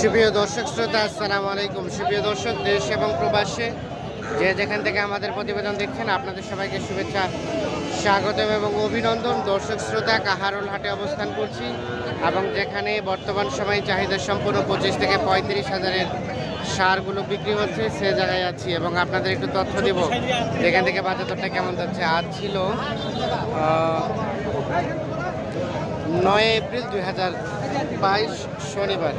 সুপ্রিয় দর্শক শ্রোতা, আসসালামু আলাইকুম। সুপ্রিয় দর্শক, দেশ এবং প্রবাসে যে যেখান থেকে আমাদের প্রতিবেদন দেখছেন, আপনাদের সবাইকে শুভেচ্ছা, স্বাগতম এবং অভিনন্দন। দর্শক শ্রোতা, কাহারুল হাটে অবস্থান করছি এবং যেখানে বর্তমান সময়ে চাহিদা সম্পূর্ণ পঁচিশ থেকে পঁয়ত্রিশ হাজারের সারগুলো বিক্রি হচ্ছে, সে জায়গায় আছি এবং আপনাদের একটু তথ্য দেব, যেখান থেকে বাজার দরটা কেমন যাচ্ছে। আজ ছিল নয় এপ্রিল দুই হাজার বাইশ শনিবার।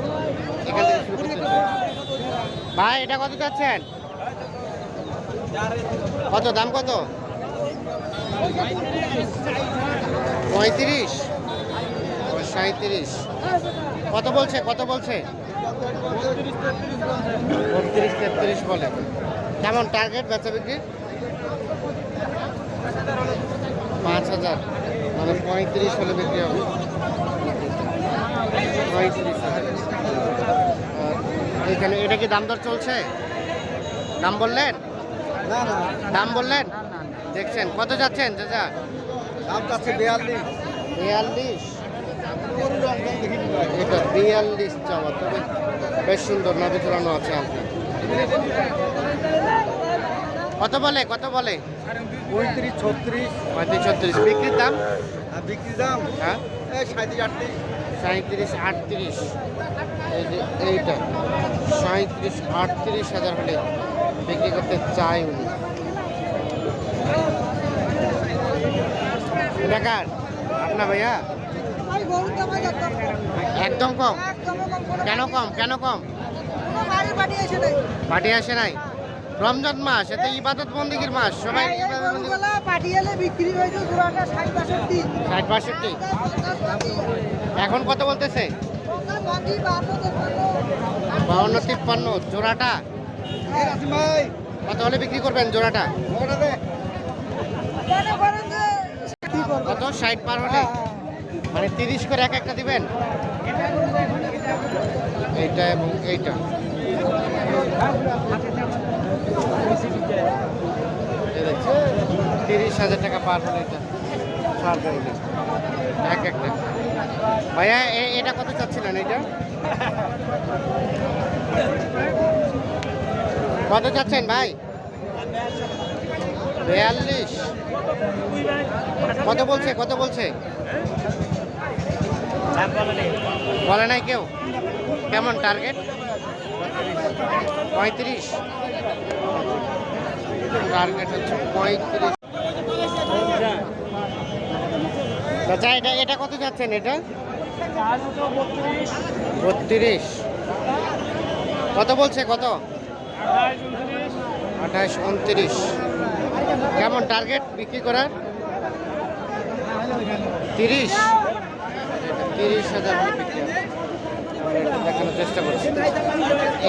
ভাই, এটা কত চাচ্ছেন? কত, দাম কত? পঁয়ত্রিশ। সাঁত্রিশ কত বলছে কত বলছে? বত্রিশ, তেত্রিশ বলে। কেমন টার্গেট বেচা বিক্রি? পাঁচ হাজার। মানে পঁয়ত্রিশ হলে বিক্রি হবে। পঁয়ত্রিশ হাজার। এখানে এটা কি দাম দর চলছে? দাম বললেন? দাম বললেন? দেখছেন। কত যাচ্ছেন চাচা? দাম চাচ্ছে বিয়াল্লিশ। বিয়াল্লিশ? এটা বিয়াল্লিশ চাওয়া তবে বেশ সুন্দর নবে চড়ানো আছে আপনার। কত বলে কত বলে? পঁয়ত্রিশ ছত্রিশ। পঁয়ত্রিশ ছত্রিশ। বিক্রির দাম? আর বিক্রি দাম? হ্যাঁ। সাঁত্রিশ আটত্রিশ। সাঁত্রিশ আটত্রিশ। এইটা সাঁত্রিশ আটত্রিশ হাজার হলে বিক্রি করতে চাই উনি। এটা কার আপনার ভাইয়া? একদম কম। কোনো- কম? কেন কম? পার্টি আসে নাই? রমজান মাস এতে ইবাদত বন্দিগির মাস সবাই এই ইবাদত বন্দিগি গরুগুলা পাটি এলে বিক্রি হয়েছে জোড়াটা ষাট বাষট্টি। ষাট বাষট্টি এখন কত বলতেছে। বাউন্ন তিপ্পান্ন জোড়াটা কত হলে বিক্রি করবেন জোড়াটা। কত ষাট পার হলে হ্যাঁ, মানে তিরিশ করে এক একটা দিবেন এইটা এবং এইটা তিরিশ হাজার টাকা পার হলে এটা ছাড় দেবে এক একটা ভাইয়া এটা কত চাচ্ছিলেন এটা কত চাচ্ছেন ভাই? বিয়াল্লিশ। কত বলছে কত বলছে? বলে নাই কেউ? কেমন টার্গেট? পঁয়ত্রিশ। টার্গেট হচ্ছে পঁয়ত্রিশ। চাচা এটা এটা কত যাচ্ছেন এটা? বত্রিশ। কত বলছে, কত? আঠাশ উনত্রিশ। কেমন টার্গেট বিক্রি করার? তিরিশ। তিরিশ হাজার দেখানোর চেষ্টা করছি।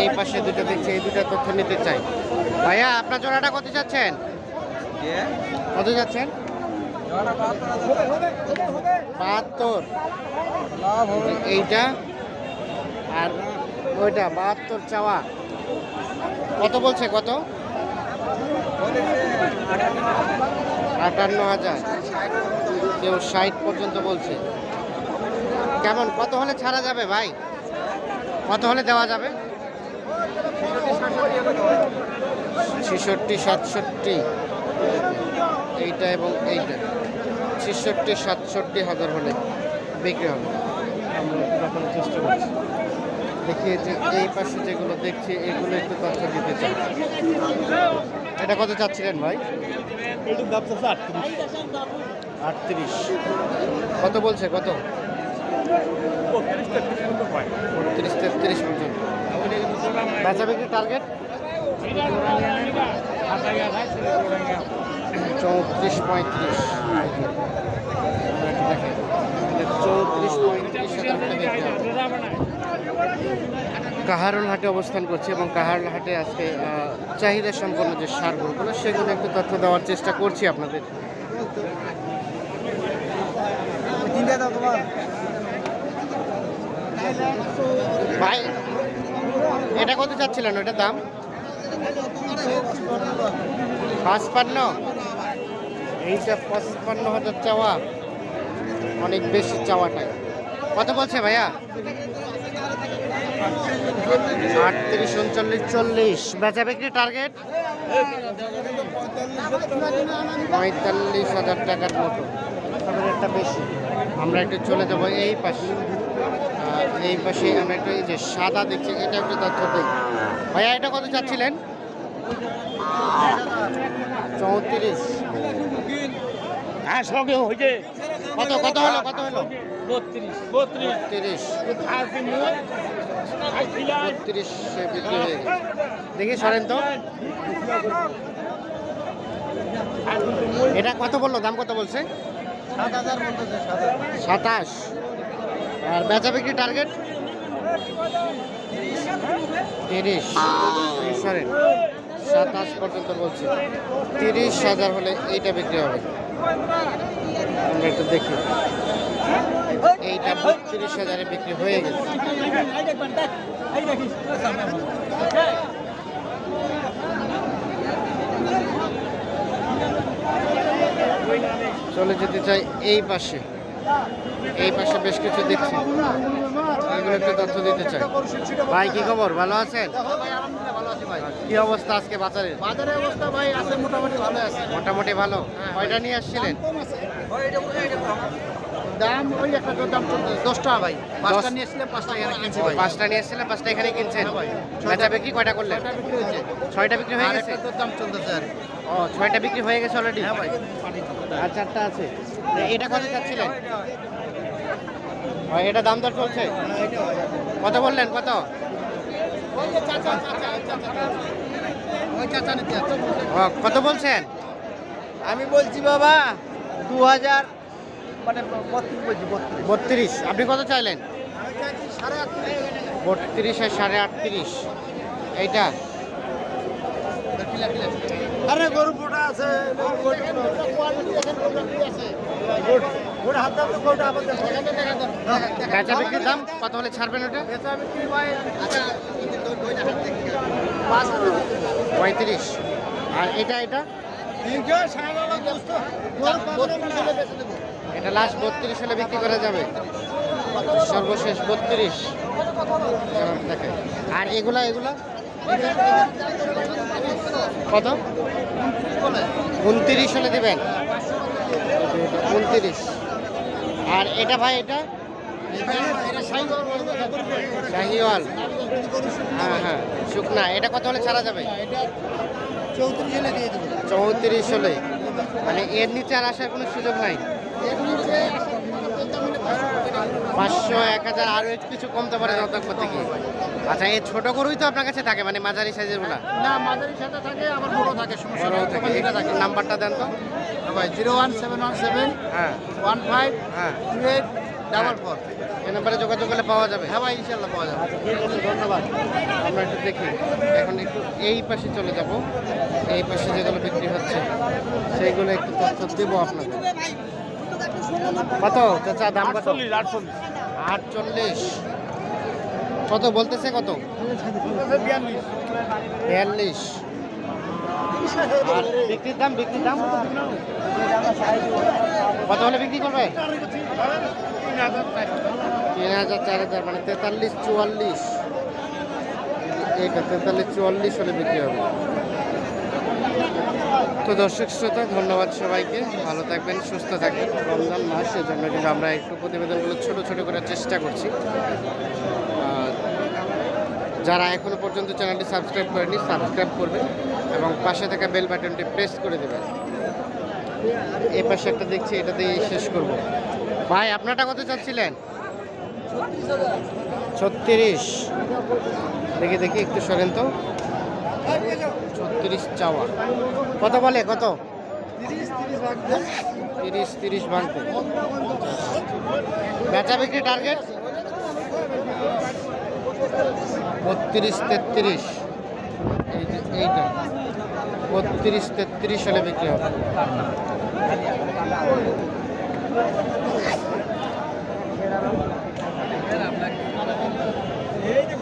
এই পাশে দুটো দেখছি, এই দুটো তথ্য নিতে চাই। ভাইয়া, আপনার জোড়াটা কত যাচ্ছেন কত যাচ্ছেন বাহাত্তর। এইটা আর ওইটা, বাহাত্তর চাওয়া। কত বলছে, কত? আটান্ন হাজার। কেউ ষাট পর্যন্ত বলছে। কেমন, কত হলে ছাড়া যাবে ভাই? কত হলে দেওয়া যাবে? ছেষট্টি সাতষট্টি। এইটা এবং এইটা। ছেষট্টি সাতষট্টি হাজার হলে বিক্রি হবে। আমরা দেখানোর চেষ্টা করছি। দেখিয়ে যে এই পাশে যেগুলো দেখছি এগুলো একটু তথ্য দিতে চাই। এটা কত চাচ্ছিলেন ভাই? আটত্রিশ। কত বলছে? কত? বত্রিশ পর্যন্ত। টার্গেট চৌত্রিশ পঁয়ত্রিশ। চৌত্রিশ পঁয়ত্রিশ কাহারুল হাটে অবস্থান করছে এবং কাহারুল হাটে আজকে চাহিদা সম্পন্ন যে সারগুলো সেগুলো একটু তথ্য দেওয়ার চেষ্টা করছি আপনাদের। তোমার। ভাই, এটা কত চাচ্ছিলেন ওটার দাম? পাঁচপান্ন। এইটা পঁচপান্ন হাজার চাওয়া। অনেক বেশি চাওয়াটাই। কত বলছে ভাইয়া? আটত্রিশ, উনচল্লিশ, চল্লিশ। বেচা বিক্রি টার্গেট? পঁয়তাল্লিশ হাজার টাকার মতো। একটা বেশি। আমরা একটু চলে যাব এই পাশে। এই পাশে আমরা একটু এই যে সাদা দেখছি এটা একটু তথ্য দিই। ভাইয়া এটা কত চাচ্ছিলেন? চৌত্রিশ। হ্যাঁ সঙ্গে হয়েছে কত কত হলো কত হলো? বত্রিশ। দেখি সরেন তো। এটা কত বলল? দাম কত বলছে? সাতাশ। আর বেচা বিক্রি টার্গেট তিরিশ। সাতাশ পর্যন্ত বলছি। তিরিশ হাজার হলে এইটা বিক্রি হবে। আমরা একটু দেখি। এইটা বত্রিশ হাজারে বিক্রি হয়ে গেছে। চলে যেতে চাই এই পাশে। এই পাশে বেশ কিছু দেখছি। এগুলো একটু তথ্য দিতে চাই। ভাই কি খবর? ভালো আছেন? কি অবস্থা আজকে বাজারের? বাজারের অবস্থা ভাই আছে মোটামুটি ভালো আছে। মোটামুটি ভালো? কয়টা নিয়ে আসছিলেন? দাম ওই একটা দাম চলছে দশ টাকা ভাই। পাঁচটা নিয়ে পাঁচটা এখানে কিনছি ভাই। পাঁচটা নিয়ে পাঁচটা এখানে কিনছেন? হ্যাঁ। বেচা বিক্রি কয়টা করলেন? ছয়টা বিক্রি ছয়টা হয়ে গেছে? একটা দাম চলতেছে আর ও ছয়টা বিক্রি হয়ে গেছে অলরেডি হ্যাঁ ভাই। আর চারটা আছে। এটা কত চাচ্ছিলেন? এটা দাম দর চলছে? কত বললেন? কত? কত বলছেন? আমি বলছি বাবা দু হাজার মানে বত্রিশ আপনি কত চাইলেন? বত্রিশ সাড়ে আটত্রিশ। এইটা? আরে গরু পোটা আছে দাম তো গোটা আবার দেখো। বেচা বিক্রির দাম কত হলে ছাড়বেন ওটা? আচ্ছা পঁয়ত্রিশ। আর এটা এটা? এটা লাস্ট বত্রিশ হলে বিক্রি করা যাবে। সর্বশেষ বত্রিশ। দেখে আর এগুলা এগুলা? কত? উনত্রিশ হলে দেবেন। উনত্রিশ। আর এটা ভাই, এটা? শাহিওয়াল। হ্যাঁ হ্যাঁ। শুকনা। এটা কত হলে ছাড়া যাবে? চৌত্রিশ হলে। মানে এর নিচে আর আসার কোনো সুযোগ নাই? পাঁচশো এক হাজার আরও একটু কিছু কমতে পারে যত করতে গিয়ে। আচ্ছা এই ছোট গরুই তো আপনার কাছে থাকে মানে মাঝারি সাইজেরগুলা? না মাঝারির সাথে থাকে আবার বড় থাকে সমস্যা থাকে। থাকে। নাম্বারটা দেন তো। ভাই zero one seven one seven হ্যাঁ। ওয়ান ফাইভ হ্যাঁ। Two eight double four. এই নাম্বারে যোগাযোগ করলে পাওয়া যাবে? হ্যাঁ ভাই ইনশাল্লাহ পাওয়া যাবে। আচ্ছা ঠিক আছে ধন্যবাদ। আমরা একটু দেখি। এখন একটু এই পাশে চলে যাব। এই পাশে যেগুলো বিক্রি হচ্ছে সেইগুলো একটু তথ্য দেবো কত? চাচা দাম কত? আটচল্লিশ কত বলতেছে কত? বিয়াল্লিশ। বিক্রির দাম বিক্রির দাম কত? হলে বিক্রি করবে? তিন হাজার চার হাজার মানে তেতাল্লিশ চুয়াল্লিশ। তেতাল্লিশ চুয়াল্লিশ হলে বিক্রি হবে। তো দর্শক শ্রোতা, ধন্যবাদ সবাইকে। ভালো থাকবেন, সুস্থ থাকবেন। রমজান মাস সেজন্য কিন্তু আমরা একটু প্রতিবেদনগুলো ছোট ছোট করার চেষ্টা করছি। যারা এখনও পর্যন্ত চ্যানেলটি সাবস্ক্রাইব করেনি সাবস্ক্রাইব করবেন এবং পাশে থাকা বেল বাটনটি প্রেস করে দেবেন। এই পাশে একটা দেখছি এটা দিয়ে শেষ করব। ভাই, আপনারটা কত চাচ্ছিলেন? ছত্রিশ। দেখি দেখি, একটু সরেন তো। তিরিশ চাওয়া। কত বলে? কত? তিরিশ তিরিশ ভাঙতে। বেচা বিক্রি টার্গেট বত্রিশ, তেত্রিশ। এইটা। বত্রিশ, তেত্রিশ হলে বিক্রি হবে। এই যে